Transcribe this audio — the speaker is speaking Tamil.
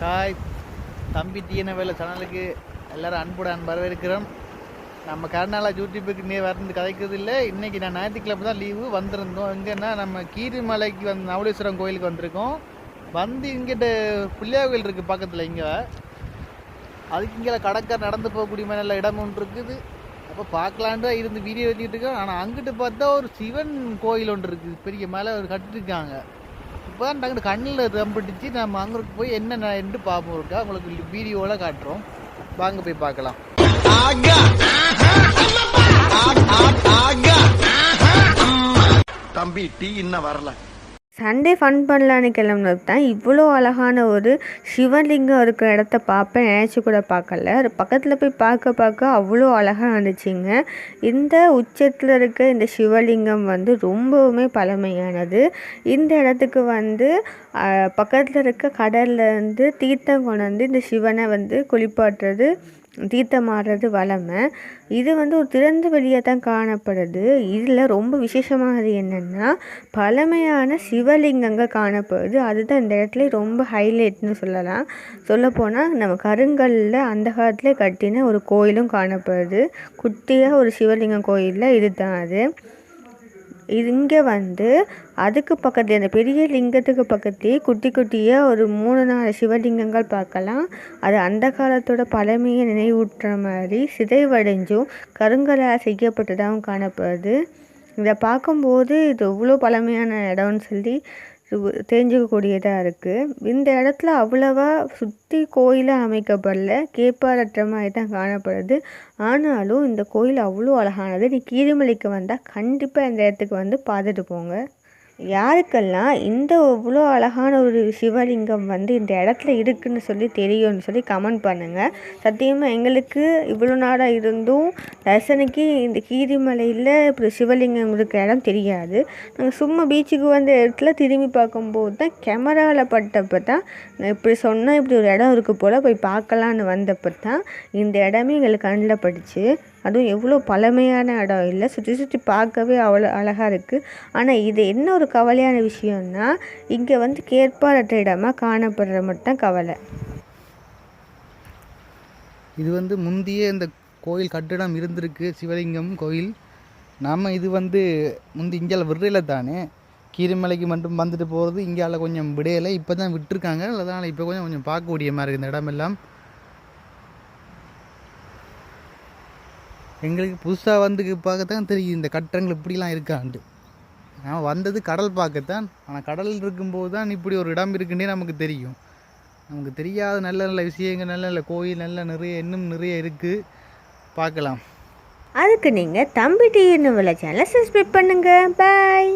காய் தம்பி டிஎன வேலை சேனலுக்கு எல்லாரும் அன்புடன் வரவேற்கிறோம். நம்ம கருணாலா யூடியூப்புக்கு நீ வரந்து கதைக்கிறது இல்லை. இன்றைக்கி நான் ஞாயிற்றுக்கிழமை தான் லீவு வந்திருந்தோம். எங்கன்னா நம்ம கீரிமலைக்கு வந்து நவலேஸ்வரம் கோயிலுக்கு வந்திருக்கோம். வந்து இங்கிட்ட பிள்ளையார் கோயில் இருக்குது பக்கத்தில் இங்கே. அதுக்கு இங்கே கடற்கரை நடந்து போகக்கூடிய மாதிரி நல்ல இடமும் இருக்குது. அப்போ பார்க்கலான்ட்டு இருந்து வீடியோ எடுத்துட்டு இருக்கோம். ஆனால் அங்கிட்டு பார்த்தா ஒரு சிவன் கோயில் ஒன்று இருக்குது. பெரிய மேலே ஒரு கட்டிருக்காங்க அப்போ தான் டக்குனு கண்ணில் தம்பிடிச்சு நம்ம அங்கே போய் என்ன என்று பார்ப்போம் இருக்கா உங்களுக்கு வீடியோவில் காட்டுறோம். வாங்க போய் பார்க்கலாம். தம்பி டீ இன்னும் வரல. சண்டே ஃபன் பண்ணலான்னு கிளம்புனது தான் இவ்வளோ அழகான ஒரு சிவலிங்கம் இருக்கிற இடத்த பார்ப்பேன். நினச்சி கூட பார்க்கல. அது பக்கத்தில் போய் பார்க்க பார்க்க அவ்வளோ அழகாக இருந்துச்சுங்க. இந்த உச்சத்தில் இருக்க இந்த சிவலிங்கம் வந்து ரொம்பவுமே பழமையானது. இந்த இடத்துக்கு வந்து பக்கத்தில் இருக்க கடல்லேருந்து தீர்த்தம் கொண்டு வந்து இந்த சிவனை வந்து குளிப்பாட்டுறது தீர்த்தமாடுறது வளமை. இது வந்து ஒரு திறந்த வெளியாக தான் காணப்படுது. இதில் ரொம்ப விசேஷமானது என்னென்னா பழமையான சிவலிங்கங்கள் காணப்படுது. அதுதான் இந்த இடத்துல ரொம்ப ஹைலைட்னு சொல்லலாம். சொல்லப்போனால் நம்ம கருங்கல்லில் அந்த காலத்தில் கட்டின ஒரு கோயிலும் காணப்படுது. குட்டியாக ஒரு சிவலிங்கம் கோயிலில் இது தான் அது. இது இங்கே வந்து அதுக்கு பக்கத்துல அந்த பெரிய லிங்கத்துக்கு பக்கத்துலேயே குட்டி குட்டியாக ஒரு மூணு நாலு சிவலிங்கங்கள் பார்க்கலாம். அது அந்த காலத்தோட பழமையை நினைவூட்டுற மாதிரி சிதைவடைஞ்சும் கருங்கலால் செய்யப்பட்டதாகவும் காணப்படுது. இதை பார்க்கும்போது இது எவ்வளோ பழமையான இடம்னு சொல்லி தெரிஞ்சுக்கக்கூடியதாக இருக்குது இந்த இடத்துல அவ்வளவா சுற்றி கோயிலாக அமைக்கப்படல. கேப்பாரற்ற மாதிரி தான் காணப்படுது. ஆனாலும் இந்த கோயில் அவ்வளோ அழகானது. நீ கீரிமலைக்கு வந்தால் கண்டிப்பாக இந்த இடத்துக்கு வந்து பார்த்துட்டு போங்க. யாருக்கெல்லாம் இந்த இவ்வளோ அழகான ஒரு சிவலிங்கம் வந்து இந்த இடத்துல இருக்குன்னு சொல்லி தெரியும்னு சொல்லி கமெண்ட் பண்ணுங்கள் சத்தியமாக எங்களுக்கு இவ்வளோ நாளாக இருந்தும் தர்சனைக்கு இந்த கீரிமலையில் இப்படி சிவலிங்கம் இருக்கிற இடம் தெரியாது. நாங்கள் சும்மா பீச்சுக்கு வந்த இடத்துல திரும்பி பார்க்கும்போது தான் கேமராவில் பட்டப்போ தான் நான் இப்படி சொன்னால் இப்படி ஒரு இடம் இருக்குது போல் போய் பார்க்கலான்னு வந்தப்போ தான் இந்த இடமே எங்களுக்கு கண்ணில் பட்டுச்சு அதுவும் எவ்வளோ பழமையான இடம். இல்லை சுற்றி சுற்றி பார்க்கவே அவ்வளோ அழகாக இருக்குது ஆனால் இது என்ன ஒரு கவலையான விஷயம்னா இங்கே வந்து கேட்பாரற்ற இடமா காணப்படுற மட்டும் தான் கவலை. இது வந்து முந்திய இந்த கோயில் கட்டிடம் இருந்திருக்கு. சிவலிங்கம் கோயில். நாம் இது வந்து முந்தி இங்கே விடுறையில் தானே. கீரிமலைக்கு மட்டும் வந்துட்டு போகிறது இங்கால கொஞ்சம் விடையலை. இப்போ தான் விட்டுருக்காங்க. அதனால் இப்போ கொஞ்சம் கொஞ்சம் பார்க்கக்கூடிய மாதிரி இருக்குது இந்த இடமெல்லாம். எங்களுக்கு புதுசாக வந்து பார்க்கத்தான் தெரியும் இந்த கட்டடங்கள் இப்படிலாம் இருக்கான்ட்டு. நான் வந்தது கடல் பார்க்கத்தான். ஆனால் கடல் இருக்கும்போது தான் இப்படி ஒரு இடம் இருக்குன்னே நமக்கு தெரியும். நமக்கு தெரியாத நல்ல நல்ல விஷயங்கள் நல்ல நல்ல கோயில் நல்ல நிறைய இன்னும் நிறைய இருக்குது பார்க்கலாம். அதுக்கு நீங்கள் தம்பி டிவின்னு உள்ள சேனலை சப்ஸ்கிரைப் பண்ணுங்கள் பாய்